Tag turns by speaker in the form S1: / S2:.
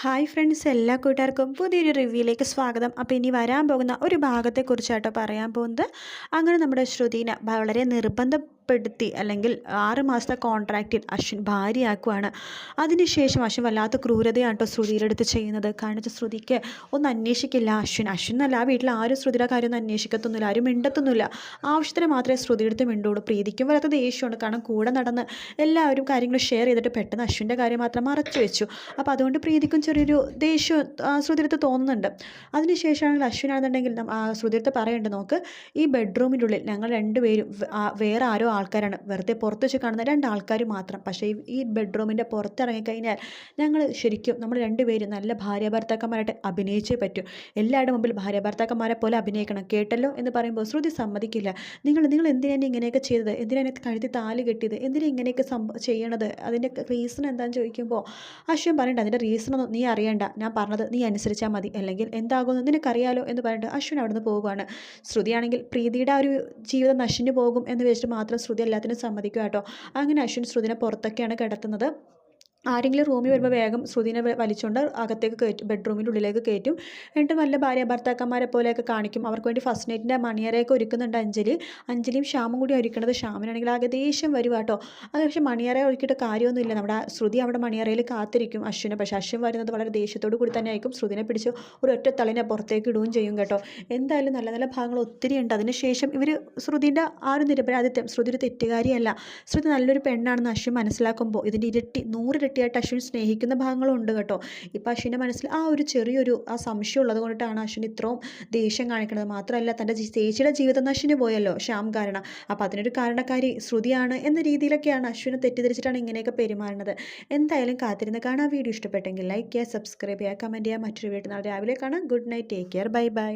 S1: Hi friends എല്ലാ കൂട്ടുകാർക്കും പുതിയൊരു റിവ്യൂയിലേക്ക് സ്വാഗതം. അപ്പോൾ ഇനി വരാൻ പോകുന്ന ഒരു ഭാഗത്തെക്കുറിച്ചാട്ടോ പറയാൻ പോകുന്നത്. അങ്ങനെ നമ്മുടെ ശ്രുതിന വളരെ നിർബന്ധപ്പെടുത്തി അല്ലെങ്കിൽ ആറ് മാസത്തെ കോൺട്രാക്റ്റിൽ അശ്വിൻ ഭാര്യയാക്കുവാണ്. അതിനുശേഷം അശ്വിൻ വല്ലാത്ത ക്രൂരതയാണ് കേട്ടോ ശ്രുതിയിലെടുത്ത് ചെയ്യുന്നത്. കാരണം ശ്രുതിക്ക് ഒന്ന് അന്വേഷിക്കില്ല അശ്വിൻ. അശ്വിൻ എന്നല്ല ആ വീട്ടിൽ ആരും ശ്രുതിയുടെ കാര്യം ഒന്നും അന്വേഷിക്കത്തൊന്നുമില്ല ആരും മിണ്ടത്തൊന്നുമില്ല. ആവശ്യത്തിന് മാത്രമേ ശ്രുതിയെടുത്ത് മിണ്ടുള്ളൂ. പ്രീതിക്കും വരാത്ത ദേഷ്യമുണ്ട്. കാരണം കൂടെ നടന്ന് എല്ലാവരും കാര്യങ്ങൾ ഷെയർ ചെയ്തിട്ട് പെട്ടെന്ന് അശ്വിന്റെ കാര്യം മാത്രം മറച്ചു വെച്ചു. അപ്പോൾ അതുകൊണ്ട് പ്രീതിക്കും ചെറിയൊരു ദേഷ്യം ശ്രുതിയെടുത്ത് തോന്നുന്നുണ്ട്. അതിനുശേഷമാണെങ്കിൽ അശ്വിനാണെന്നുണ്ടെങ്കിൽ ശ്രുതിയെടുത്ത് പറയുന്നുണ്ട് നോക്ക് ഈ ബെഡ്റൂമിന്റെ ഉള്ളിൽ ഞങ്ങൾ രണ്ടുപേരും വേറെ ആരോ ആൾക്കാരാണ്. വെറുതെ പുറത്ത് വെച്ച് കാണുന്ന രണ്ട് ആൾക്കാർ മാത്രം. പക്ഷേ ഈ ബെഡ്റൂമിന്റെ പുറത്തിറങ്ങിക്കഴിഞ്ഞാൽ ഞങ്ങൾ ശരിക്കും നമ്മൾ രണ്ടുപേരും നല്ല ഭാര്യ ഭർത്താക്കന്മാരായിട്ട് അഭിനയിച്ചേ പറ്റൂ. എല്ലാവരുടെ മുമ്പിൽ ഭാര്യ ഭർത്താക്കന്മാരെ പോലെ അഭിനയിക്കണം. കേട്ടല്ലോ എന്ന് പറയുമ്പോൾ ശ്രുതി സമ്മതിക്കില്ല. നിങ്ങൾ നിങ്ങൾ എന്തിനാണ് ഇങ്ങനെയൊക്കെ ചെയ്തത്? എന്തിനാണ് കഴുത്തി താൽ കെട്ടിയത്? എന്തിനാണ് ഇങ്ങനെയൊക്കെ സംഭവം ചെയ്യണത്? അതിന്റെ റീസൺ എന്താണെന്ന് ചോദിക്കുമ്പോൾ അശ്വൻ പറയണ്ട അതിന്റെ റീസൺ നീ അറിയണ്ട. ഞാൻ പറഞ്ഞത് നീ അനുസരിച്ചാൽ മതി. അല്ലെങ്കിൽ എന്താകുമെന്ന് നിനക്കറിയാലോ എന്ന് പറഞ്ഞിട്ട് അശ്വിൻ അവിടുന്ന് പോവുകയാണ്. ശ്രുതിയാണെങ്കിൽ പ്രീതിയുടെ ആ ഒരു ജീവിതം നശിഞ്ഞു പോകും എന്ന് വെച്ചിട്ട് മാത്രം ശ്രുതി എല്ലാത്തിനും സമ്മതിക്കും കേട്ടോ. അങ്ങനെ അശ്വിൻ ശ്രുതിനെ പുറത്തൊക്കെയാണ് കിടത്തുന്നത്. ആരെങ്കിലും റൂമിൽ വരുമ്പോൾ വേഗം ശ്രുതിനെ വലിച്ചുകൊണ്ട് അകത്തേക്ക് കയറ്റും ബെഡ്റൂമിന്റെ ഉള്ളിലേക്ക് കയറ്റും എന്നിട്ട് നല്ല ഭാര്യ ഭർത്താക്കന്മാരെ പോലെയൊക്കെ കാണിക്കും. അവർക്ക് വേണ്ടി ഫസ്റ്റ് നൈറ്റിന്റെ മണിയറയൊക്കെ ഒരുക്കുന്നുണ്ട് അഞ്ജലി. അഞ്ജലിയും ശ്യാമും കൂടി ഒരുക്കുന്നത് ശ്യാമിനാണെങ്കിൽ വരും കേട്ടോ. അത് പക്ഷേ മണിയറ ഒരുക്കിയിട്ട് കാര്യമൊന്നുമില്ല. നമ്മുടെ ശ്രുതി അവിടെ മണിയറയിൽ കാത്തിരിക്കും അശ്വിനെ. പക്ഷേ അശ്വിൻ വരുന്നത് വളരെ ദേഷ്യത്തോടു കൂടി തന്നെ ആയിരിക്കും. ശ്രുതിനെ പിടിച്ച് ഒരു ഒറ്റ തളിനെ പുറത്തേക്ക് ഇടുകയും ചെയ്യും കേട്ടോ. എന്തായാലും നല്ല നല്ല ഭാഗങ്ങൾ ഒത്തിരി ഉണ്ട്. അതിനുശേഷം ഇവർ ശ്രുതിന്റെ ആ ഒരു നിരപരാധിത്വം. ശ്രുതി ഒരു തെറ്റുകാരിയല്ല. ശ്രുതി നല്ലൊരു പെണ്ണാണെന്ന് അശ്വിൻ മനസ്സിലാക്കുമ്പോൾ ഇതിന്റെ ഇരട്ടി നൂറിരട്ടി വൃത്തിയായിട്ട് അശ്വിൻ സ്നേഹിക്കുന്ന ഭാഗങ്ങളും ഉണ്ട് കേട്ടോ. ഇപ്പം അശ്വിന്റെ മനസ്സിൽ ആ ഒരു ചെറിയൊരു ആ സംശയം ഉള്ളത് കൊണ്ടിട്ടാണ് അശ്വിൻ ഇത്രയും ദേഷ്യം കാണിക്കുന്നത്. മാത്രമല്ല തന്റെ ചേച്ചിയുടെ ജീവിതം നശിന് പോയല്ലോ ശ്യാം കാരണം. അപ്പോൾ അതിനൊരു കാരണക്കാരി ശ്രുതിയാണ് എന്ന രീതിയിലൊക്കെയാണ് അശ്വിനെ തെറ്റിദ്ധരിച്ചിട്ടാണ് ഇങ്ങനെയൊക്കെ പെരുമാറുന്നത്. എന്തായാലും കാത്തിരുന്ന് കാണാൻ വീഡിയോ ഇഷ്ടപ്പെട്ടെങ്കിൽ ലൈക്ക് ചെയ്യുക സബ്സ്ക്രൈബ് ചെയ്യുക കമന്റ് ചെയ്യുക. മറ്റൊരു വീട്ടിൽ നാളെ രാവിലെ കാണാം. Good night take care bye bye